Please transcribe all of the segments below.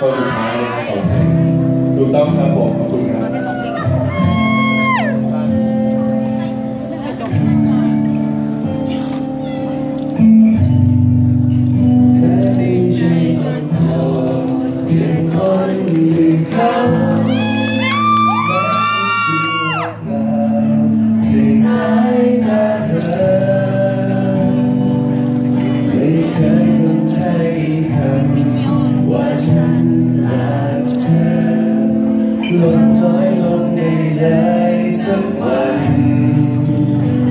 coi สุดท้ายนะครับสองแผ่นถูกต้องครับผมขอบคุณ น้อยลงใด้เสักวัน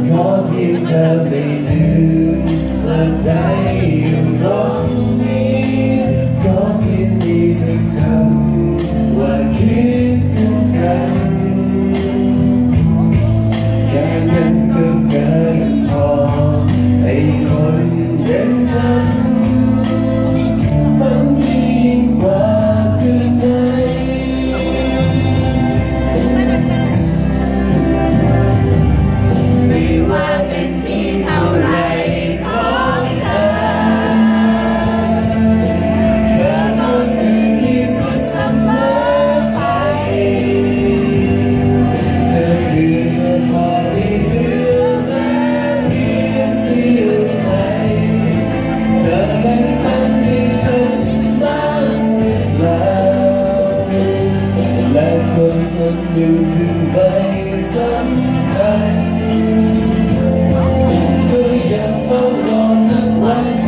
ขอเพียงเธอไปนึงและได้อยู่รอ giấc đường rừng bay dẫn khách tôi đang phóng lo giấc quanh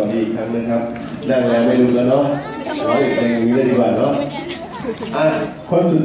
สวัดีอีกครั้งนึงครับ ได้แล้วไม่รู้แล้วเนาะขออีกเพลงนี้เลยดีกว่าเนาะอะคนสุด